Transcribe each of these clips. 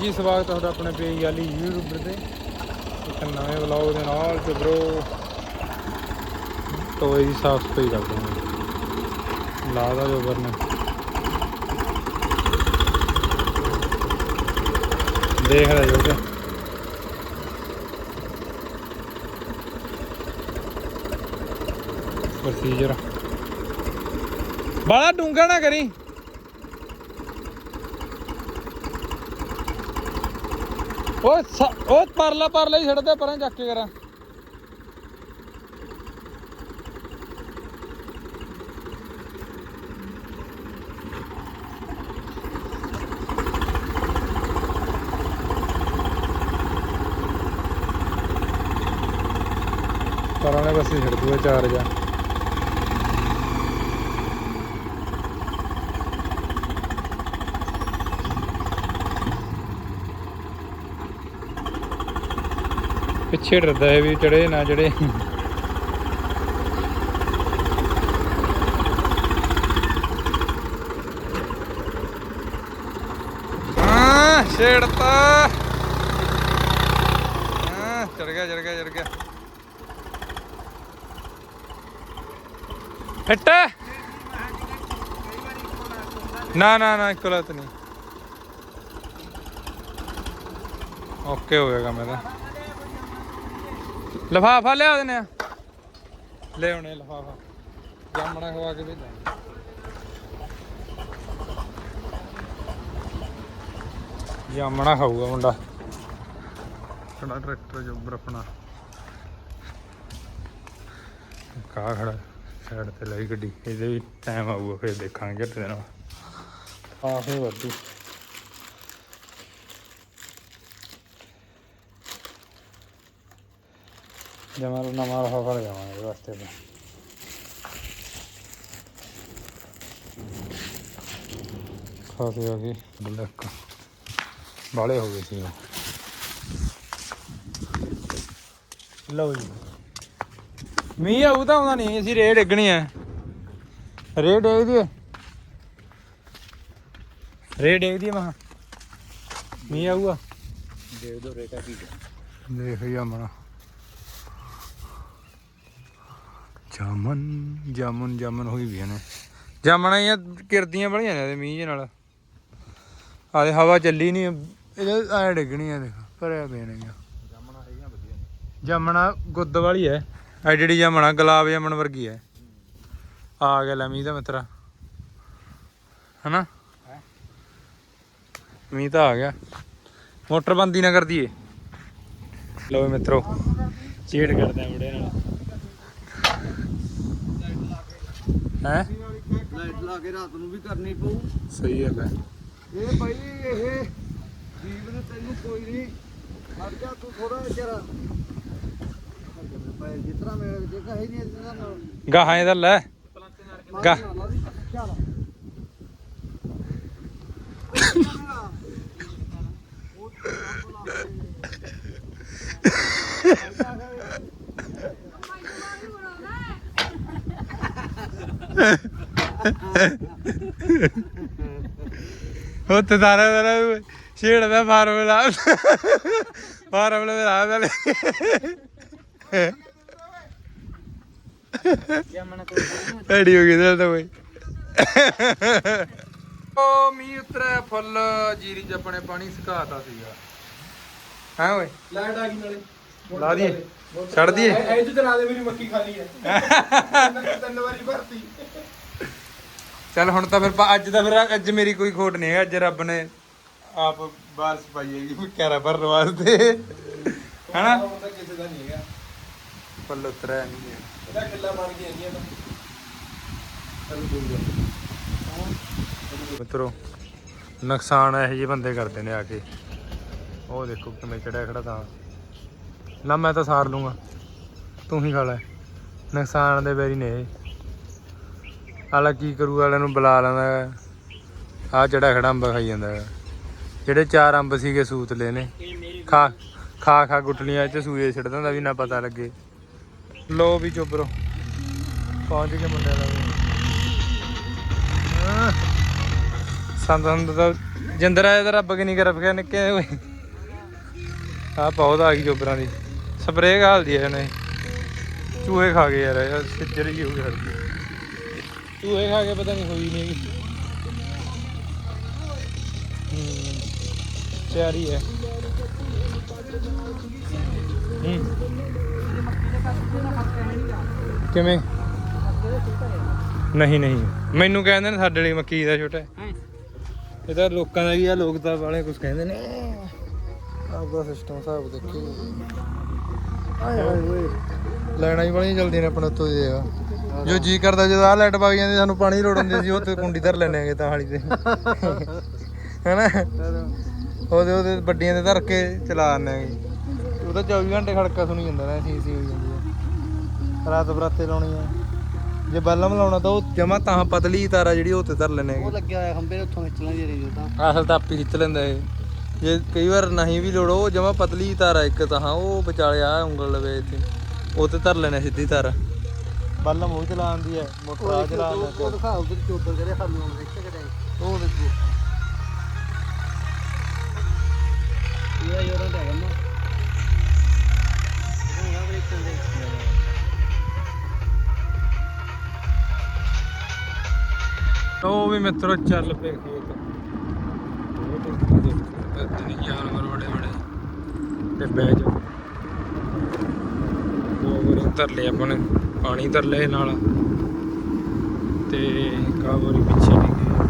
ਜੀ, ਸਵਾਗਤ ਹੈ ਤੁਹਾਡਾ ਆਪਣੇ ਪੇਜ ਵਾਲੀ YouTube ਤੇ। ਇੱਕ ਨਵੇਂ ਵਲੌਗ ਦੇ ਨਾਲ ਤੇ ਬ్రో ਟੋਏ ਦੀ ਸਾਫ਼ ਸਫ਼ਾਈ ਕਰਦੇ ਹਾਂ ਲਾ ਦਾ ਜੋ ਵਰਨਾ। ਦੇਖ ਰਿਹਾ ਜੋ ਕਿ। ਪ੍ਰੋਸੀਜਰ ਬਾਲਾ ਡੂੰਗਾ ਨਾ ਕਰੀ। ਉਹ ਸ- ਪਰਲਾ ਪਰਲਾ ਹੀ ਛੱਡਦੇ ਪਰਾਂ ਚੱਕ ਕੇ ਕਰਾਂ। ਪਰਾਂ ਵਾਲੇ ਪਾਸੇ ਛੱਡ ਦੂਆ ਚਾਰ ਜਾ। ਪਿੱਛੇ ਡਰਦਾ ਹੈ ਵੀ ਚੜੇ ਨਾ ਚੜੇ ਹਾਂ, ਛੇੜਤਾ। ਹਾਂ ਚੜ ਗਿਆ ਚੜ ਗਿਆ ਚੜ ਗਿਆ। ਹਿੱਟ ਨਾ ਨਾ ਨਾ, ਇੱਕੋ ਲੱਤ ਨਹੀਂ। ਓਕੇ ਹੋ ਗਿਆ ਕੰਮ ਲਫਾਫਾ ਲਿਆ ਦਿੰਨੇ ਆ? ਲੈ ਆਉਣੇ ਲਫਾਫਾ। ਜਾਮਣਾ ਖਵਾ ਕੇ ਭੇਜਾਂਗੇ। ਜਾਮਣਾ ਖਾਊਗਾ ਮੁੰਡਾ। ਖੜਾ ਟਰੈਕਟਰ ਜੋਬਰ ਆਪਣਾ। ਕਾ ਖੜਾ ਸਾਈਡ ਤੇ ਲਾਈ ਗੱਡੀ। ਇਹਦੇ ਵੀ ਟਾਈਮ ਆਊਗਾ, ਫਿਰ ਦੇਖਾਂਗੇ ਕਿੱਥੇ ਦੇਣਾ ਆ ਫੇ ਵਾਧੂ ਜਮਾ ਨਵਾਂ ਲਫਾਫਾ ਲਗਾਵਾਂਗੇ ਇਹਦੇ ਵਾਸਤੇ ਤਾਂ। ਖਾਸੇ ਆ ਗਏ ਬਲੈਕ। ਬਾਲੇ ਹੋ ਗਏ ਸੀ ਉਹ। ਲਓ ਜੀ। ਮੀਂਹ ਆਊ ਤਾਂ ਆਉਂਦਾ ਨਹੀਂ ਅਸੀਂ ਰੇਡ ਡਿੱਗਣੀ ਹੈ ਰੇਡ ਡੇਗਦੀ ਹੈ ਰੇਡ ਡੇਗਦੀ ਹੈ ਮਹਾ ਮੀਂਹ ਆਊਗਾ। ਦੇ ਦੋ ਰੇਟਾ ਕੀ ਦੇਖ ਜਾਮਣਾ ਜਾਮਨ ਜਾਮਨ ਜਾਮਨ ਹੋਈ ਵੀ ਨੇ ਜਾਮਣਾ ਇਹ ਕਿਰਦੀਆਂ ਬੜੀਆਂ ਨੇ ਇਹਦੇ ਮੀਂਹ ਜਿਹੇ ਨਾਲ। ਆਦੇ ਹਵਾ ਚੱਲੀ ਨਹੀਂ ਇਹਦੇ ਐ ਡਿੱਗਣੀ ਆ ਦੇਖ ਭਰਿਆ ਪਏ ਨੇ ਜਾਮਣਾ ਹੈਗੀਆਂ ਵਧੀਆ ਨੇ ਜਾਮਣਾ ਗੁੱਦ ਵਾਲੀ ਐ ਐ ਜਿਹੜੀ ਜਾਮਣਾ ਗੁਲਾਬ ਜਾਮਣ ਵਰਗੀ ਐ ਆ ਗਿਆ ਲੈ ਮੀਂਹ ਦਾ ਮਿੱਤਰਾ। ਹਨਾ? ਮੀਂਹ ਤਾਂ ਆ ਗਿਆ। ਮੋਟਰ ਬੰਦੀ ਨਾ ਕਰਦੀ ਏ ਲਓ ਮਿੱਤਰੋ ਚੀੜ ਕਰਦੇ ਆ ਮੁੰਡੇ ਨਾਲ। ਹੈ? ਲਾਈਟ ਲਾ ਕੇ ਰਾਤ ਨੂੰ ਵੀ ਕਰਨੀ ਪਊ। ਸਹੀ ਗੱਲ ਹੈ। ਇਹ ਭਾਈ ਇਹ ਜੀਵਨ ਤੈਨੂੰ ਕੋਈ ਨਹੀਂ। ਹਟ ਜਾ ਤੂੰ ਥੋੜਾ ਜਿਹਾ ਭਾਈ ਜਿਤਨਾ ਮੇਰੇ ਜੇ ਕਹੀ ਨਹੀਂ ਨਾਲ ਗਾਹਾਂ ਇਹਦਾ ਲੈ। ਗਾ ਤੇ ਸਾਰਾ ਸਾਰਾ ਛੇੜਦਾ ਫਾਰਮੂਲਾ ਫਾਰਮੂਲਾ ਦੇ ਰਾਹ ਵਾਲੇ ਜਾਮਣਾ ਕੋਈ ਐਡੀ ਹੋ ਗਈ ਤੇ ਤਾਂ ਬਈ। ਉਹ ਮੀਂਹ ਉਤਰਿਆ ਫੁੱਲ ਜੀਰੀ ਚ ਆਪਣੇ ਪਾਣੀ ਸੁਕਾਤਾ ਸੀਗਾ। ਹਾਂ ਓਏ? ਲਾਈਟ ਆ ਗਈ ਨਾਲੇ। ਲਾ ਦੀਏ ਛੱਡ ਦੀਏ ਐ ਤੂੰ ਚਲਾ ਦੇ ਮੇਰੀ ਮੱਕੀ ਖਾਲੀ ਹੈ। ਤਿੰਨ ਵਾਰੀ ਭਰਤੀ। ਚੱਲ ਹੁਣ ਤਾਂ ਫਿਰ ਪਾ- ਅੱਜ ਤਾਂ ਫਿਰ ਅੱਜ ਮੇਰੀ ਕੋਈ ਖੋਟ ਨਹੀਂ ਹੈ ਅੱਜ ਰੱਬ ਨੇ ਆਪ ਬਾਰਿਸ਼ ਪਾਈ ਹੈਗੀ ਕਿਆਰਾ ਭਰਨ ਵਾਸਤੇ। ਹਨਾ? ਉਹ ਤਾਂ ਕਿਸੇ ਦਾ ਨਹੀਂ ਹੈਗਾ। ਫੁੱਲ ਉਤਰਿਆ ਨਹੀਂ ਹੈ ਇਹਦਾ ਕਿੱਲਾ ਬਣ ਗਿਆ ਨਹੀਂ ਇਹਦਾ ਚੱਲ ਕੋਈ ਗੱਲ ਨੀ। ਮਿੱਤਰੋ ਨੁਕਸਾਨ ਇਹੋ ਜਿਹੇ ਬੰਦੇ ਕਰਦੇ ਨੇ ਆ ਕੇ। ਉਹ ਦੇਖੋ ਕਿਵੇਂ ਚੜਿਆ ਖੜਾ ਤਾਂ। ਨਾ ਮੈਂ ਤਾਂ ਸਾਰ ਲੂੰਗਾ। ਤੂੰ ਹੀ ਖਾ ਲੈ। ਨੁਕਸਾਨ ਦੇ ਬੈਰੀ ਨੇ ਇਹ। ਆਲਾ ਕੀ ਕਰੂ ਵਾਲਿਆਂ ਨੂੰ ਬੁਲਾ ਲੈਂਦਾ ਆ ਚੜਾ ਖੜਾ ਅੰਬ ਖਾਈ ਜਾਂਦਾ ਹੈ। ਜਿਹੜੇ ਚਾਰ ਅੰਬ ਸੀਗੇ ਸੂਤ ਲੈ ਨੇ। ਖਾ ਖਾ ਖਾ ਗੁੱਟਲੀਆਂ ਚ ਸੂਏ ਛੱਡ ਦਿੰਦਾ ਵੀ ਨਾ ਪਤਾ ਲੱਗੇ। ਲੋ ਵੀ ਚੋਬਰੋ। ਪਹੁੰਚ ਕੇ ਮੁੰਡਿਆਂ ਦਾ ਸੰਦ ਸੰਦ ਦਾ ਜਿੰਦਰਾ ਆਇਆ ਰੱਬ ਕਿ ਨਹੀਂ ਕਰ ਪਿਆ ਨਿੱਕੇ ਓਏ ਆ ਬਹੁਤ ਆ ਗਈ ਚੋਬਰਾਂ ਦੀ। ਸਪਰੇਅ ਘਾਲਦੀ ਐ ਇਹਨੇ। ਚੂਹੇ ਖਾ ਗਏ ਯਾਰ, ਇਹ ਸਿੱਜਰ ਹੀ ਹੋ ਗਿਆ ਚੂਹੇ ਖਾ ਕੇ ਪਤਾ ਨਹੀਂ ਹੋਈ ਨਹੀਂ ਹੂੰ ਤਿਆਰੀ ਹੈ। ਕਿਵੇਂ? ਨਹੀਂ ਨਹੀਂ। ਮੈਨੂੰ ਕਹਿੰਦੇ ਨੇ ਸਾਡੇ ਲਈ ਮੱਕੀ ਦਾ ਛੋਟਾ ਹੈ। ਇਹ ਤਾਂ ਲੋਕਾਂ ਦਾ ਹੀ ਆ ਲੋਕ ਤਾਂ ਵਾਲੇ ਕੁਝ ਕਹਿੰਦੇ ਨੇ। ਆਪਦਾ ਸਿਸਟਮ ਹਿਸਾਬ ਦੇਖੀ। ਆਏ ਹਾਏ ਲੈਣਾ ਹੀ ਵਾਲੀਆਂ ਜਲਦੀ ਨੇ ਆਪਣੇ ਉੱਤੋਂ ਦੇ ਆ। ਜੋ ਜੀ ਕਰਦਾ ਜਦੋਂ ਆ ਲਾਈਟ ਵਗ ਜਾਂਦੀ ਸਾਨੂੰ ਪਾਣੀ ਲੋੜ ਹੁੰਦੀ ਸੀ ਉਹ ਤੇ ਕੁੰਡੀ ਧਰ ਲੈਣੇ ਆਗੇ ਤਾਂ ਹਾਲੀ ਤੇ। ਹੈਨਾ? ਉਹਦੇ ਉਹਦੇ ਵੱਡੀਆਂ ਦੇ ਧਰ ਕੇ ਚਲਾ ਆਨੇ ਆਗੇ ਉਹ ਤਾਂ 24 ਘੰਟੇ ਖੜਕਾ ਸੁਣੀ ਜਾਂਦਾ ਨਾ ਸੀ ਸੀ ਹੋਈ ਜਾਂਦੀ ਆ ਰਾਤ ਬਰਾਤੇ ਲਾਉਣੀ ਆ ਜੇ ਬੈਲਮ ਲਾਉਣਾ ਤਾਂ ਉਹ ਜਮਾ ਤਾਂ ਪਤਲੀ ਤਾਰਾ ਜਿਹੜੀ ਉਹ ਤੇ ਧਰ ਲੈਣੇ ਉਹ ਆਗੇ ਲੱਗਿਆ ਹੋਇਆ ਖੰਬੇ ਉੱਥੋਂ ਖਿੱਚ ਲੈਂਦੀ ਰਹੀ ਤਾਂ। ਅਸਲ ਤਾਂ ਆਪੇ ਖਿੱਚ ਲੈਂਦਾ ਇਹ। ਜੇ ਕਈ ਵਾਰ ਨਹੀਂ ਵੀ ਲੋੜ ਉਹ ਜਮਾ ਪਤਲੀ ਤਾਰ ਇੱਕ ਤਾਂ ਉਹ ਵਿਚਾਲੇ ਆ ਉਂਗਲ ਲਵੇ ਇੱਥੇ। ਉਹ ਤੇ ਧਰ ਲੈਣਾ ਸਿੱਧੀ ਤਾਰ। ਬੱਲਮ ਉਹ ਚਲਾ ਆਂਦੀ ਹੈ ਮੋਟਰ ਆ ਚਲਾ ਉਹ ਦਿਖਾ ਉਧਰ ਚੋਦਰ ਕਰੇ ਸਾਨੂੰ ਹੁਣ ਦੇਖ ਕੇ ਕਿਤੇ ਉਹ ਦੇਖੋ। ਇਹ ਯਾਰਾਂ ਦਾ ਹੈਗਾ ਨਾ ਇਹ ਬ੍ਰੇਕ ਚੱਲਦੇ ਉਹ ਵੀ ਮਿੱਤਰੋ ਚੱਲ ਪਏ ਖੇਤ। ਨਹੀਂ ਜਾਨਵਰ ਬੜੇ ਬੜੇ। ਤੇ ਬਹਿ ਜਾ ਵਾਰੀ ਧਰ ਲਿਆ ਆਪਾਂ ਨੇ। ਪਾਣੀ ਧਰ ਨਾਲ ਤੇ ਕਾ ਬੋਰੀ ਪਿੱਛੇ ਵੀ ਗਏ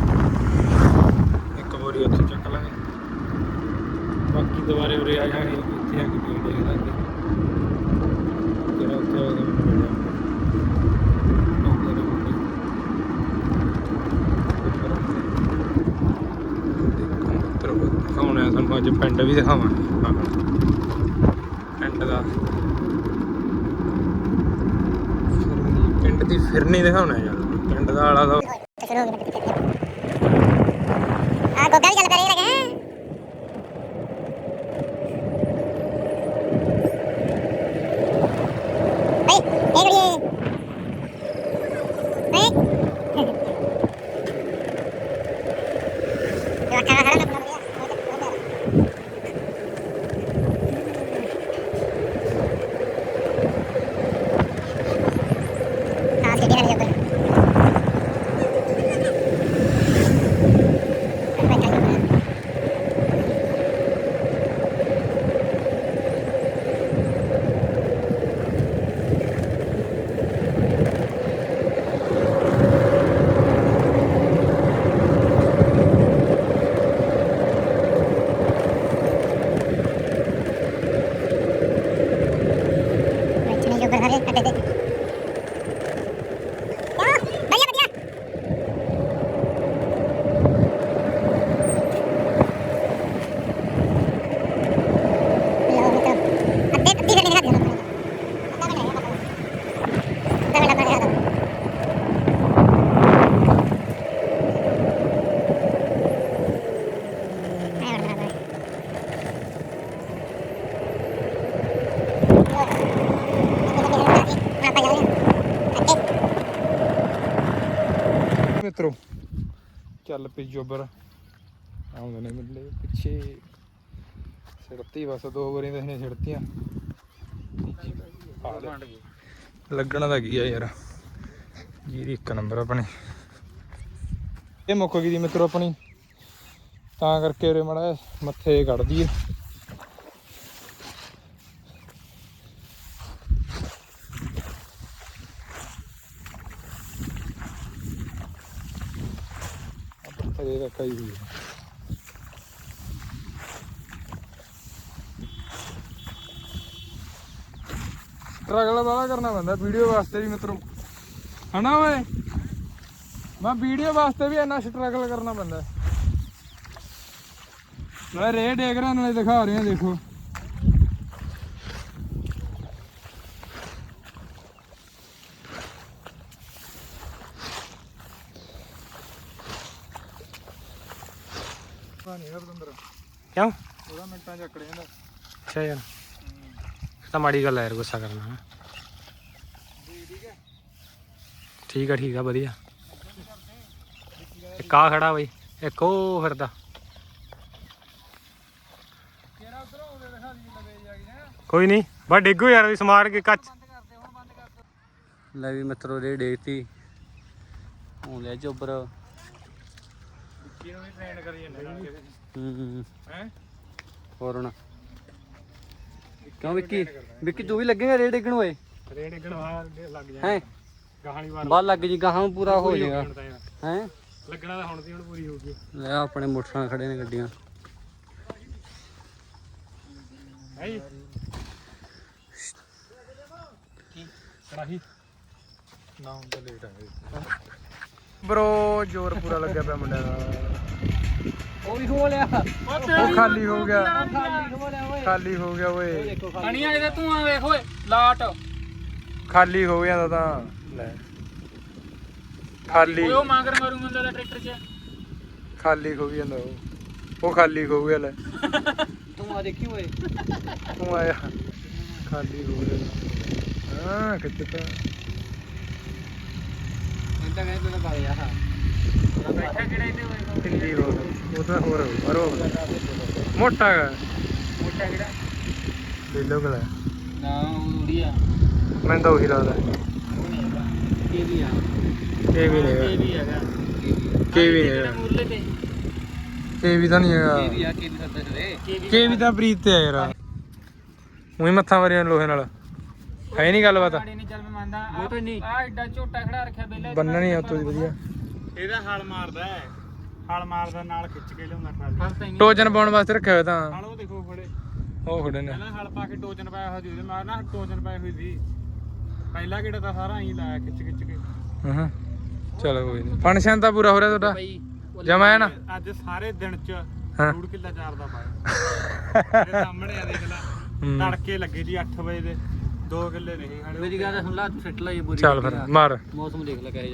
ਇੱਕ ਬੋਰੀ ਉੱਥੇ ਚੱਕ ਲਾਂਗੇ। ਬਾਕੀ ਦੁਬਾਰੇ ਉਰੇ ਆ ਜਾਣਗੇ ਇੱਥੇ ਆ ਕੇ ਫੇਰ ਦੇਖ ਲਾਂਗੇ। ਜਿਹੜਾ ਉੱਥੇ ਹੋਏਗਾ ਮਿਲ ਜਾਊਗਾ ਦਿਖਾਉਣਾ ਤੁਹਾਨੂੰ, ਅੱਜ ਪਿੰਡ ਵੀ ਦਿਖਾਵਾਂਗੇ ਹਾਂ। ਪਿੰਡ ਦਾ ਫਿਰਨੀ- ਪਿੰਡ ਦੀ ਦਿਖਾਉਣਾ ਯਾਰ ਪਿੰਡ ਦਾ ਆਲਾ ਦਾ ਆ ਗੋਗਾ ਵੀ ਚੱਲ ਪਰੇ ਚੱਲ ਆਉਂਦੇ ਨੇ ਮਿਲੇ ਪਿੱਛੇ ਸਿਰਤੀ ਬਸ ਦੋ ਵਾਰੀ ਤਾਂ ਇਹਨੇ ਛਿੜਤੀਆਂ ਲੱਗਣਾ ਤਾਂ ਕੀ ਆ ਯਾਰ। ਜੀਰੀ ਇੱਕ ਨੰਬਰ ਆਪਣੀ। ਇਹ ਮੁੱਕ ਗਈ ਦੀ ਮਿੱਤਰੋ ਆਪਣੀ। ਤਾਂ ਕਰਕੇ ਉਰੇ ਮੜਾ ਮੱਥੇ ਕੱਢ ਦਈਏ। ਪੱਥੇ ਦਾ ਕਈ ਹੋਈ ਸਟਰਗਲ ਵਾਲਾ ਕਰਨਾ ਪੈਂਦਾ ਵੀਡੀਓ ਵਾਸਤੇ ਵੀ ਮਿੱਤਰੋ। ਹਨਾ ਓਏ? ਮੈਂ ਵੀਡੀਓ ਵਾਸਤੇ ਵੀ ਇੰਨਾ ਸਟਰਗਲ ਕਰਨਾ ਪੈਂਦਾ। ਮੈਂ ਰੇ ਦੇਖ ਰਿਹਾ ਨਾਲੇ ਦਿਖਾ ਰਿਹਾ, ਦੇਖੋ। ਪਾਣੀ ਹਰਦੰਦਰ ਕਿਉਂ? ਉਹਦਾ ਮਿੰਟਾਂ ਚ ਅਕੜ ਜਾਂਦਾ। ਅੱਛਾ ਯਾਰ। ਇਹ ਤਾਂ ਮਾੜੀ ਗੱਲ ਹੈ ਯਾਰ ਗੁੱਸਾ ਕਰਨਾ। ਨਾ ਠੀਕ ਆ ਠੀਕ ਆ ਵਧੀਆ। ਇੱਕ ਆ ਖੜਾ ਬਈ ਇੱਕ ਉਹ ਫਿਰਦਾ। ਕੋਈ ਨਹੀਂ ਬਾ ਡਿੱਗੋ ਯਾਰ ਵੀ ਸਮਾਰ ਕੇ ਕੱਚ। ਲੈ ਵੀ ਮਿੱਤਰੋ ਰੇ ਡੇਗਤੀ ਹੁਣ ਲੈ ਚੋਬਰ ਕਿਹਨੂੰ ਵੀ ਟ੍ਰੇਨ ਕਰੀ ਜਾਂਦੇ ਹੂੰ ਹੈ? ਹੋਰ ਹੁਣ। ਕਿਉਂ ਵਿੱਕੀ? ਵਿੱਕੀ ਤੂੰ ਵੀ ਲੱਗੇਗਾ ਰੇ ਡੇਗਣ ਓਏ? ਰੇਡ ਗਣਵਾ ਲੱਗ ਜਾ ਹੈ? ਗਾਹਲੀ ਵਾਰ ਬਾਹਰ ਲੱਗ ਜੀ ਗਾਹਾਂ ਪੂਰਾ ਹੋ ਜਾਏਗਾ। ਹੁਣ ਤਾਂ ਯਾਰ। ਹੈ? ਲੱਗਣਾ ਤਾਂ ਹੁਣ ਦੀ ਹੁਣ ਪੂਰੀ ਹੋ ਗਈ ਲੈ ਆਪਣੇ ਮੋਟਰਾਂ ਖੜੇ ਨੇ ਗੱਡੀਆਂ। ਹੈ ਜੀ? ਕੜਾਹੀ? ਨਾ ਹੁਣ ਤਾਂ ਲੇਟ ਆ ਗਏ ਬ్రో ਜ਼ੋਰ ਪੂਰਾ ਲੱਗਿਆ ਪਿਆ ਮੁੰਡਿਆਂ ਦਾ। ਉਹ ਵੀ ਹੋ ਲਿਆ। ਉਹ ਖਾਲੀ ਹੋ ਗਿਆ। ਖਾਲੀ ਹੋ ਲਿਆ ਓਏ। ਖਾਲੀ ਹੋ ਗਿਆ ਓਏ। ਦੇਖੋ ਖਾਲੀ ਕਣੀਆਂ ਇਹਦੇ ਤੂੰ ਆ ਵੇਖ ਓਏ ਲਾਟ। ਖਾਲੀ ਹੋ ਗਿਆ ਤਾਂ ਤਾਂ ਲੈ। ਖਾਲੀ। ਉਹ ਮਾਂਗਰ ਮਾਰੂ ਮੁੰਡਾ ਦਾ ਟਰੈਕਟਰ 'ਚ। ਖਾਲੀ ਹੋ ਜਾਂਦਾ ਉਹ। ਉਹ ਖਾਲੀ ਹੋ ਗਿਆ ਲੈ। ਤੂੰ ਆ ਦੇਖੀ ਓਏ। ਤੂੰ ਆਇਆ। ਖਾਲੀ ਹੋ ਗਿਆ। ਹਾਂ ਕਿੱਥੇ ਤਾਂ ਇੰਦਾ ਕਹਿੰਦੇ ਤੈਨੂੰ ਬਾਰੇ ਆ ਬੈਠਾ ਕਿਹੜਾ ਇਹਦੇ ਓਏ ਹਿੰਦੀ ਹੋ ਉਹ ਤਾਂ ਹੋਰ ਪਰ ਉਹ ਮੋਟਾ ਹੈ ਕਲਾ ਨਾ ਉਹ ਉੜੀਆ ਮੈਨੂੰ ਤਾਂ ਉਹੀ ਲੱਗਦਾ। ਨਹੀਂ ਹੈਗਾ। ਕੀ ਵੀ ਆ ਕੇ ਵੀ ਨਹੀਂ ਹੈਗਾ। ਕੇ ਵੀ ਨਹੀਂ ਤੇ ਨਹੀਂ ਹੈਗਾ। ਕੀ ਵੀ ਤਾਂ ਪ੍ਰੀਤ ਤੇ ਆ ਯਾਰ। ਉਹੀ ਮੱਥਾ ਮਾਰੀਆਂ ਲੋਹੇ ਨਾਲ। ਹੈ ਨਹੀਂ ਗੱਲਬਾਤ। ਮਾੜੀ ਨਹੀਂ ਉਹ ਤਾਂ। ਆ ਐਡਾ ਝੋਟਾ ਖੜਾ ਰੱਖਿਆ ਬੇਲੇ ਬੰਨਣੀ ਆ ਉਤੋਂ ਦੀ ਵਧੀਆ। ਇਹਦਾ ਹਲ ਮਾਰਦਾ ਹੈ। ਹਲ ਮਾਰਦਾ ਨਾਲ ਖਿੱਚ ਕੇ ਲਿਆਉਂਦਾ ਟਰਾਲੀ। ਟੋਜਨ ਪਾਉਣ ਵਾਸਤੇ ਰੱਖਿਆ ਹੋਇਆ ਤਾਂ। ਹਲ ਉਹ ਦੇਖੋ ਖੜੇ ਉਹ ਖੜੇ ਨੇ। ਪਹਿਲਾਂ ਹਲ ਪਾ ਕੇ ਟੋਜਨ ਪਾਇਆ ਹੋਇਆ ਸੀ ਉਹਦੇ ਮਾਰ ਨਾ ਟੋਜਨ ਪਾਈ ਹੋਈ ਸੀ। ਪਹਿਲਾ ਕਿਹੜਾ ਤਾਂ ਸਾਰਾ ਐਂ ਲਾਇਆ ਖਿੱਚ ਖਿੱਚ ਕੇ। ਹਾਂ। ਚਲੋ ਕੋਈ ਨਹੀਂ। ਫੰਕਸ਼ਨ ਤਾਂ ਪੂਰਾ ਹੋ ਰਿਹਾ ਤੁਹਾਡਾ? ਬਈ ਜਮਾ ਹੈ ਨਾ? ਅੱਜ ਸਾਰੇ ਦਿਨ ਚ ਹਾਂ। ਡੂੜ ਕਿੱਲਾ ਚਾਰ ਦਾ ਪਾਇਆ। ਮੇਰੇ ਸਾਹਮਣੇ ਆ ਦੇਖ ਲੈ। ਹੂੰ। ਤੜਕੇ ਲੱਗੇ ਜੀ 8 ਵਜੇ ਦੇ। 2 ਕਿੱਲੇ ਨਹੀਂ ਹਾਲੇ ਮੇਰੀ ਗੱਲ ਸੁਣ ਲਾ ਤੂੰ ਸਿੱਟ ਲੈ ਇਹ ਬੋਰੀ ਚੱਲ ਫਿਰ ਮਾਰ। ਮੌਸਮ ਦੇਖ ਲੈ ਕਹੇ